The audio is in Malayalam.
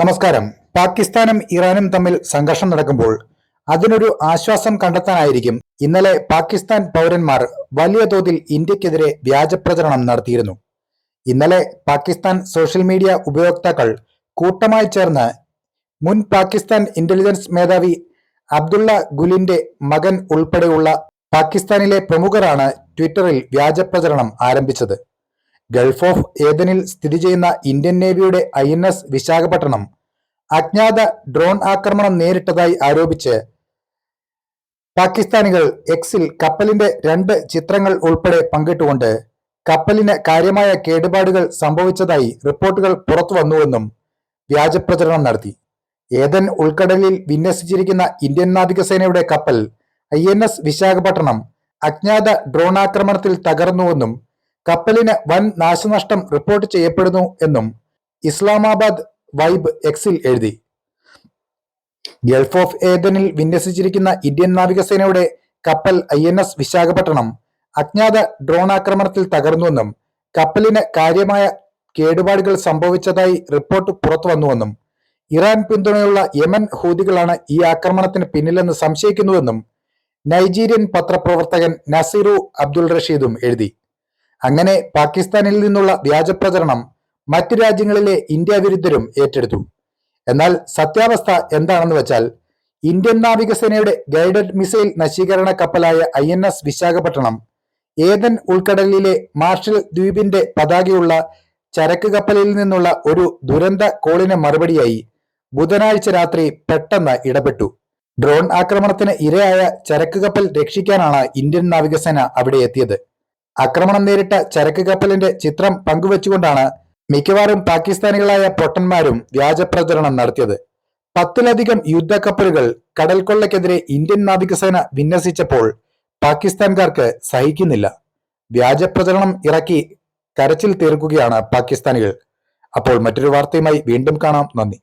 നമസ്കാരം. പാകിസ്ഥാനും ഇറാനും തമ്മിൽ സംഘർഷം നടക്കുമ്പോൾ അതിനൊരു ആശ്വാസം കണ്ടെത്താനായിരിക്കും. ഇന്നലെ പാകിസ്ഥാൻ പൗരന്മാർ വലിയ തോതിൽ ഇന്ത്യക്കെതിരെ വ്യാജപ്രചരണം നടത്തിയിരുന്നു. ഇന്നലെ പാകിസ്ഥാൻ സോഷ്യൽ മീഡിയ ഉപയോക്താക്കൾ കൂട്ടമായി ചേർന്ന് മുൻ പാകിസ്ഥാൻ ഇന്റലിജൻസ് മേധാവി അബ്ദുള്ള ഗുലിന്റെ മകൻ ഉൾപ്പെടെയുള്ള പാകിസ്ഥാനിലെ പ്രമുഖരാണ് ട്വിറ്ററിൽ വ്യാജപ്രചരണം ആരംഭിച്ചത്. ഗൾഫ് ഓഫ് ഏദനിൽ സ്ഥിതി ചെയ്യുന്ന ഇന്ത്യൻ നേവിയുടെ ഐ എൻ എസ് വിശാഖപട്ടണം അജ്ഞാത ഡ്രോൺ ആക്രമണം നേരിട്ടതായി ആരോപിച്ച് പാകിസ്ഥാനികൾ എക്സിൽ കപ്പലിന്റെ രണ്ട് ചിത്രങ്ങൾ ഉൾപ്പെടെ പങ്കിട്ടുകൊണ്ട് കപ്പലിന് കാര്യമായ കേടുപാടുകൾ സംഭവിച്ചതായി റിപ്പോർട്ടുകൾ പുറത്തു വന്നുവെന്നും വ്യാജപ്രചരണം നടത്തി. ഏതൻ ഉൾക്കടലിൽ വിന്യസിച്ചിരിക്കുന്ന ഇന്ത്യൻ നാവികസേനയുടെ കപ്പൽ ഐ എൻ എസ് വിശാഖപട്ടണം അജ്ഞാത ഡ്രോൺ ആക്രമണത്തിൽ തകർന്നുവെന്നും കപ്പലിന് വൻ നാശനഷ്ടം റിപ്പോർട്ട് ചെയ്യപ്പെടുന്നു എന്നും ഇസ്ലാമാബാദ് വൈബ് എക്സിൽ എഴുതി. ഗൾഫ് ഓഫ് ഏദനിൽ വിന്യസിച്ചിരിക്കുന്ന ഇന്ത്യൻ നാവികസേനയുടെ കപ്പൽ ഐ എൻ എസ് വിശാഖപട്ടണം അജ്ഞാത ഡ്രോൺ ആക്രമണത്തിൽ തകർന്നുവെന്നും കപ്പലിന് കാര്യമായ കേടുപാടുകൾ സംഭവിച്ചതായി റിപ്പോർട്ട് പുറത്തു വന്നുവെന്നും ഇറാൻ പിന്തുണയുള്ള യമൻ ഹൂതികളാണ് ഈ ആക്രമണത്തിന് പിന്നിലെന്ന് സംശയിക്കുന്നുവെന്നും നൈജീരിയൻ പത്രപ്രവർത്തകൻ നസീറു അബ്ദുൾ റഷീദും എഴുതി. അങ്ങനെ പാകിസ്ഥാനിൽ നിന്നുള്ള വ്യാജപ്രചരണം മറ്റു രാജ്യങ്ങളിലെ ഇന്ത്യ വിരുദ്ധരും ഏറ്റെടുത്തു. എന്നാൽ സത്യാവസ്ഥ എന്താണെന്ന് വെച്ചാൽ ഇന്ത്യൻ നാവികസേനയുടെ ഗൈഡഡ് മിസൈൽ നശീകരണ കപ്പലായ I N S Visakhapatnam Aden ഉൾക്കടലിലെ Marshall ദ്വീപിന്റെ പതാകയുള്ള ചരക്ക് കപ്പലിൽ നിന്നുള്ള ഒരു ദുരന്ത കോളിന് മറുപടിയായി ബുധനാഴ്ച രാത്രി പെട്ടെന്ന് ഇടപെട്ടു. ഡ്രോൺ ആക്രമണത്തിന് ഇരയായ ചരക്ക് കപ്പൽ രക്ഷിക്കാനാണ് ഇന്ത്യൻ നാവികസേന അവിടെ എത്തിയത്. ആക്രമണം നേരിട്ട ചരക്ക് കപ്പലിന്റെ ചിത്രം പങ്കുവച്ചുകൊണ്ടാണ് മിക്കവാറും പാകിസ്ഥാനികളായ പൊട്ടന്മാരും വ്യാജപ്രചരണം നടത്തിയത്. പത്തിലധികം യുദ്ധക്കപ്പലുകൾ കടൽക്കൊള്ളയ്ക്കെതിരെ ഇന്ത്യൻ നാവികസേന വിന്യസിച്ചപ്പോൾ പാകിസ്ഥാൻകാർക്ക് സഹിക്കുന്നില്ല. വ്യാജപ്രചരണം ഇറക്കി കരച്ചിൽ തീർക്കുകയാണ് പാകിസ്ഥാനികൾ. അപ്പോൾ മറ്റൊരു വാർത്തയുമായി വീണ്ടും കാണാം. നന്ദി.